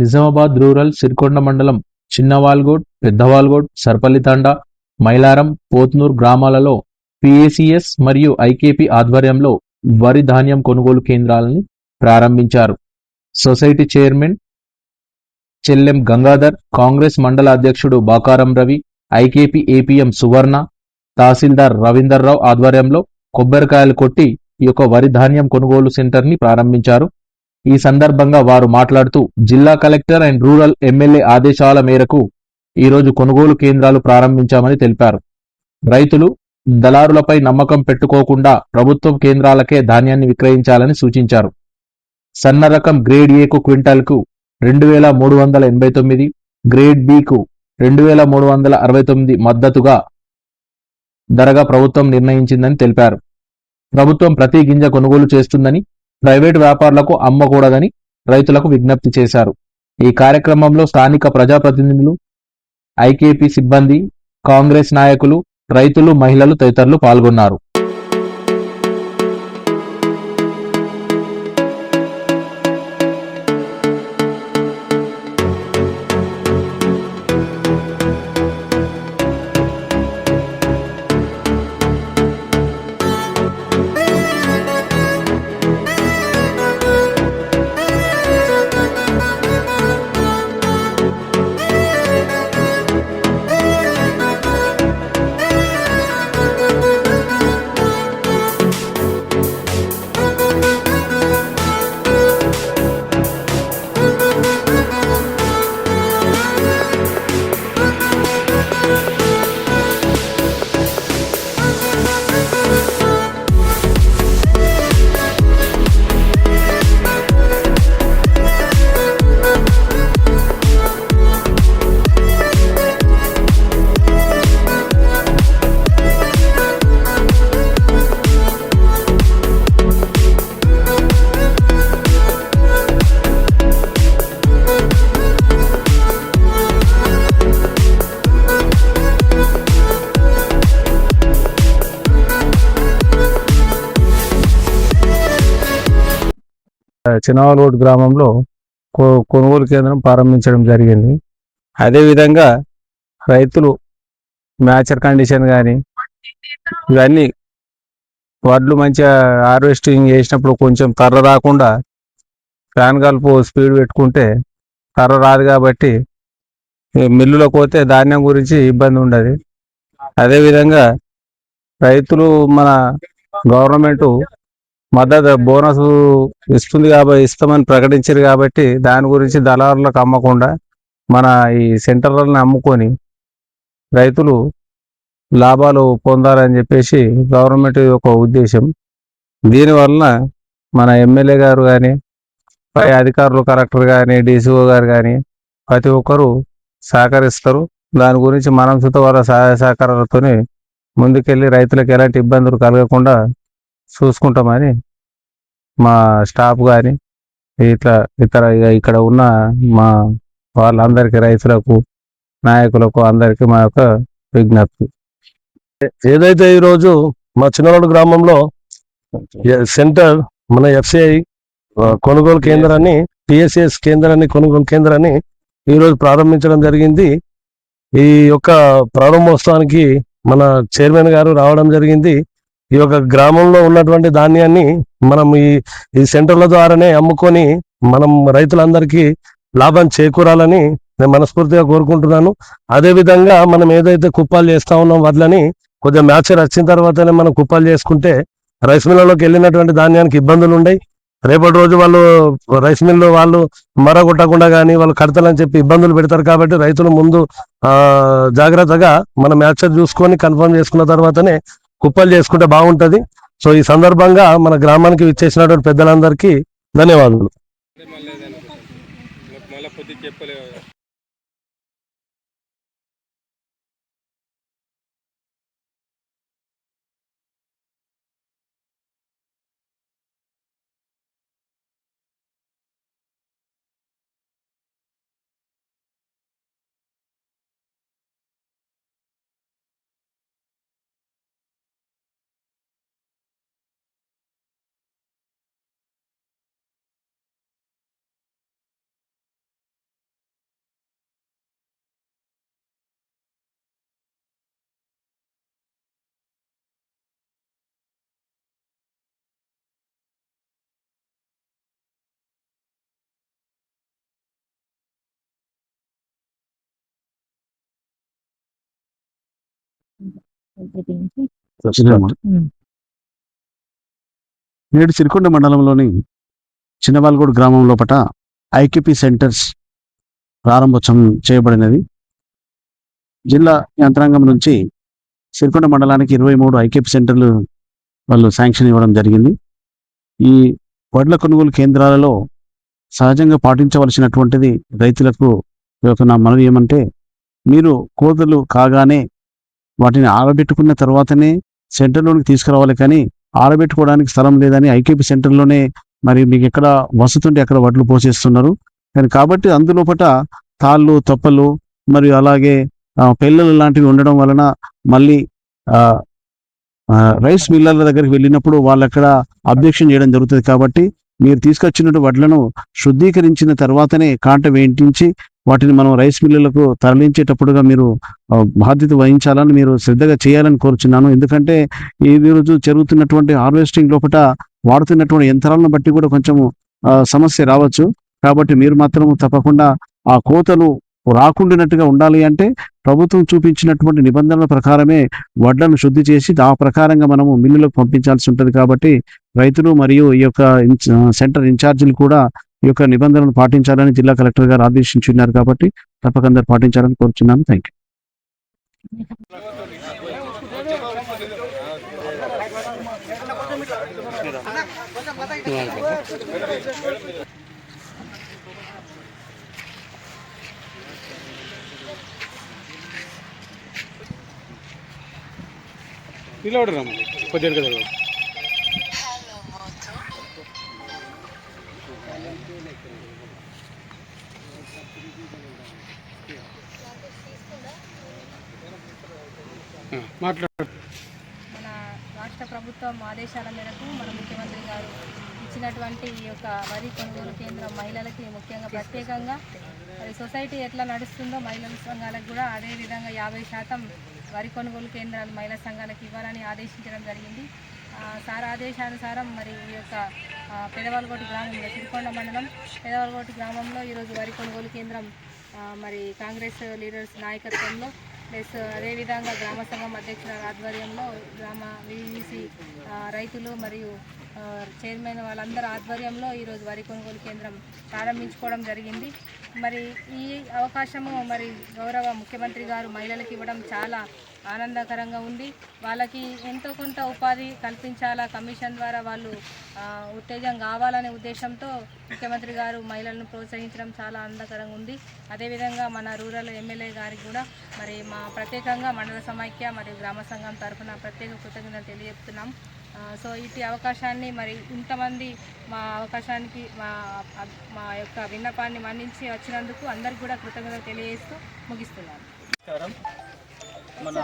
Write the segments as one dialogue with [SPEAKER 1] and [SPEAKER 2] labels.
[SPEAKER 1] Nizamabad rural Sirikonda మండలం చిన్నవాల్గోడ్ పెద్దవాల్గోడ్ సర్పల్లితండ మైలారం పోత్నూర్ గ్రామాలలో PACS మరియు ఐకేపీ ఆధ్వర్యంలో వరి ధాన్యం కొనుగోలు కేంద్రాలని ప్రారంభించారు. సొసైటీ చైర్మన్ చెల్లెం గంగాధర్ కాంగ్రెస్ మండల అధ్యక్షుడు బాకారం రవి ఐకేపీ ఏపీఎం సువర్ణ తహసీల్దార్ రవీందర్రావు ఆధ్వర్యంలో కొబ్బరికాయలు కొట్టి ఈ యొక్క వరి ధాన్యం కొనుగోలు సెంటర్ని ప్రారంభించారు. ఈ సందర్భంగా వారు మాట్లాడుతూ జిల్లా కలెక్టర్ అండ్ రూరల్ ఎమ్మెల్యే ఆదేశాల మేరకు ఈరోజు కొనుగోలు కేంద్రాలు ప్రారంభించామని తెలిపారు. రైతులు దళారులపై నమ్మకం పెట్టుకోకుండా ప్రభుత్వం కేంద్రాలకే ధాన్యాన్ని విక్రయించాలని సూచించారు. సన్న రకం గ్రేడ్ ఏకు క్వింటాల్కు రెండు వేల మూడు వందల ఎనభై తొమ్మిది గ్రేడ్ బికు రెండు వేల మూడు వందల అరవై తొమ్మిది మద్దతుగా ధరగా ప్రభుత్వం నిర్ణయించిందని తెలిపారు. ప్రభుత్వం ప్రతి గింజ కొనుగోలు చేస్తుందని ప్రైవేటు వ్యాపారులకు అమ్మకూడదని రైతులకు విజ్ఞప్తి చేశారు. ఈ కార్యక్రమంలో స్థానిక ప్రజాప్రతినిధులు ఐకేపీ సిబ్బంది కాంగ్రెస్ నాయకులు రైతులు మహిళలు తదితరులు పాల్గొన్నారు.
[SPEAKER 2] చినవలోడ్ గ్రామంలో కొ- కొనుగోలు కేంద్రం ప్రారంభించడం జరిగింది. అదేవిధంగా రైతులు మ్యాచర్ కండిషన్ కానీ ఇవన్నీ వడ్లు మంచిగా హార్వెస్టింగ్ చేసినప్పుడు కొంచెం కర్ర రాకుండా ఫ్యాన్ కలుపు స్పీడ్ పెట్టుకుంటే కర్ర రాదు కాబట్టి మిల్లులకు పోతే ధాన్యం గురించి ఇబ్బంది ఉండదు. అదేవిధంగా రైతులు మన గవర్నమెంట్ మద్దతు బోనస్ ఇస్తుంది కాబట్టి ఇస్తామని ప్రకటించారు కాబట్టి దాని గురించి దళారులకు అమ్మకుండా మన ఈ సెంటర్లను అమ్ముకొని రైతులు లాభాలు పొందాలని చెప్పేసి గవర్నమెంట్ యొక్క ఉద్దేశం. దీనివలన మన ఎమ్మెల్యే గారు కానీ పై అధికారులు కలెక్టర్ కానీ డీసీఓ గారు కానీ ప్రతి ఒక్కరూ సహకరిస్తారు. దాని గురించి మనం సుత వాళ్ళ సహాయ సహకారాలతోనే ముందుకెళ్ళి రైతులకు ఎలాంటి ఇబ్బందులు కలగకుండా చూసుకుంటామని మా స్టాఫ్ కానీ ఇట్లా ఇతర ఇక ఇక్కడ ఉన్న మా వాళ్ళందరికీ రైతులకు నాయకులకు అందరికీ మా యొక్క విజ్ఞప్తి.
[SPEAKER 3] ఏదైతే ఈరోజు మా చిన్నవాడు గ్రామంలో సెంటర్ మన ఎఫ్సిఐ కొనుగోలు కేంద్రాన్ని టిఎస్ఎస్ కేంద్రాన్ని కొనుగోలు కేంద్రాన్ని ఈరోజు ప్రారంభించడం జరిగింది. ఈ యొక్క ప్రారంభోత్సవానికి మన చైర్మన్ గారు రావడం జరిగింది. ఈ యొక్క గ్రామంలో ఉన్నటువంటి ధాన్యాన్ని మనం ఈ ఈ సెంటర్ల ద్వారానే అమ్ముకొని మనం రైతులందరికీ లాభం చేకూరాలని నేను మనస్ఫూర్తిగా కోరుకుంటున్నాను. అదే విధంగా మనం ఏదైతే కుప్పాలు చేస్తా ఉన్నాం వడ్లని కొద్దిగా మ్యాచర్ వచ్చిన తర్వాతనే మనం కుప్పాలు చేసుకుంటే రైస్ మిల్లలోకి వెళ్ళినటువంటి ధాన్యానికి ఇబ్బందులు ఉండయి. రేపటి రోజు వాళ్ళు రైస్ మిల్లు వాళ్ళు మరగొట్టకుండా కానీ వాళ్ళు కడతాలని చెప్పి ఇబ్బందులు పెడతారు కాబట్టి రైతులు ముందు జాగ్రత్తగా మన మ్యాచర్ చూసుకొని కన్ఫర్మ్ చేసుకున్న తర్వాతనే కుప్పలు చేసుకుంటే బాగుంటది. సో ఈ సందర్భంగా మన గ్రామానికి విచ్చేసినటువంటి పెద్దలందరికీ ధన్యవాదాలు
[SPEAKER 4] నేడు సిరికొండ మండలంలోని చిన్నవాల్గూడు గ్రామం లోపట ఐక్యూపీ సెంటర్స్ ప్రారంభోత్సవం చేయబడినది. జిల్లా యంత్రాంగం నుంచి సిరికొండ మండలానికి ఇరవై మూడు ఐక్యూపీ సెంటర్లు వాళ్ళు శాంక్షన్ ఇవ్వడం జరిగింది. ఈ వడ్ల కొనుగోలు కేంద్రాలలో సహజంగా పాటించవలసినటువంటిది రైతులకు మనవి ఏమంటే మీరు కోతలు కాగానే వాటిని ఆరబెట్టుకున్న తర్వాతనే సెంటర్లోనికి తీసుకురావాలి కానీ ఆరబెట్టుకోవడానికి స్థలం లేదని ఐకేపీ సెంటర్లోనే మరి మీకు ఎక్కడ వసతుంటే అక్కడ వడ్లు పోసేస్తున్నారు. కానీ కాబట్టి అందులోపట తాళ్ళు తొప్పలు మరియు అలాగే పిల్లలు పెళ్ళలు లాంటివి ఉండడం వలన మళ్ళీ రైస్ మిల్లర్ల దగ్గరికి వెళ్ళినప్పుడు వాళ్ళు అక్కడ అబ్జెక్షన్ చేయడం జరుగుతుంది. కాబట్టి మీరు తీసుకొచ్చినట్టు వడ్లను శుద్ధీకరించిన తర్వాతనే కాంట వేయించి వాటిని మనం రైస్ మిల్లులకు తరలించేటప్పుడుగా మీరు బాధ్యత వహించాలని మీరు శ్రద్ధగా చేయాలని కోరుచున్నాను. ఎందుకంటే ఈ రోజు జరుగుతున్నటువంటి హార్వెస్టింగ్ లోపల వాడుతున్నటువంటి యంత్రాలను బట్టి కూడా కొంచెం సమస్య రావచ్చు. కాబట్టి మీరు మాత్రం తప్పకుండా ఆ కోతలు రాకుండానట్టుగా ఉండాలి అంటే ప్రభుత్వం చూపించినటువంటి నిబంధనల ప్రకారమే వడ్లను శుద్ధి చేసి ఆ ప్రకారంగా మనము మిల్లులకు పంపించాల్సి ఉంటుంది. కాబట్టి రైతులు మరియు ఈ యొక్క సెంటర్ ఇన్ఛార్జీలు కూడా ఈ యొక్క నిబంధనలు పాటించాలని జిల్లా కలెక్టర్ గారు ఆదేశించున్నారు కాబట్టి తప్పక అందరు పాటించాలని కోరుచున్నాను థ్యాంక్ యూ
[SPEAKER 5] నిలబడు కొద్దిగా మాట్లాడు.
[SPEAKER 6] మన రాష్ట్ర ప్రభుత్వం ఆదేశాల మేరకు మన ముఖ్యమంత్రి గారు ఇచ్చినటువంటి ఈ యొక్క వరి కొనుగోలు కేంద్రం మహిళలకి ముఖ్యంగా ప్రత్యేకంగా. మరి సొసైటీ ఎట్లా నడుస్తుందో మహిళల సంఘాలకు కూడా అదే విధంగా యాభై శాతం వరి కొనుగోలు కేంద్రాలు మహిళా సంఘాలకు ఇవ్వాలని ఆదేశించడం జరిగింది. సార్ ఆదేశానుసారం మరి ఈ యొక్క పెదవాలగోటి గ్రామంలో సిరికొండ మండలం. పెదవాలగోటి గ్రామంలో ఈరోజు వరి కొనుగోలు కేంద్రం మరి కాంగ్రెస్ లీడర్స్ నాయకత్వంలో ప్లస్ అదేవిధంగా గ్రామ సంఘం అధ్యక్షుల ఆధ్వర్యంలో గ్రామ వివిసి రైతులు మరియు చైర్మన్ వాళ్ళందరి ఆధ్వర్యంలో ఈరోజు వరి కొనుగోలు కేంద్రం ప్రారంభించుకోవడం జరిగింది. మరి ఈ అవకాశము మరి గౌరవ ముఖ్యమంత్రి గారు మహిళలకు ఇవ్వడం చాలా ఆనందకరంగా ఉంది. వాళ్ళకి ఎంతో కొంత ఉపాధి కల్పించాలా కమిషన్ ద్వారా వాళ్ళు ఉత్తేజం కావాలనే ఉద్దేశంతో ముఖ్యమంత్రి గారు మహిళలను ప్రోత్సహించడం చాలా ఆనందకరంగా ఉంది. అదేవిధంగా మన రూరల్ ఎమ్మెల్యే గారికి కూడా మరి మా ప్రత్యేకంగా మండల సమైక్య మరియు గ్రామ సంఘం తరఫున ప్రత్యేక కృతజ్ఞత తెలియజెప్తున్నాం సో ఇటు అవకాశాన్ని మరి ఇంతమంది మా అవకాశానికి మా మా యొక్క విన్నపాన్ని మన్నించి వచ్చినందుకు అందరికి కూడా కృతజ్ఞత తెలియజేస్తూ ముగిస్తున్నాను.
[SPEAKER 7] నమస్కారం. మన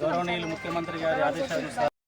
[SPEAKER 7] గౌరవనీయులు ముఖ్యమంత్రి గారి ఆదేశానుసారం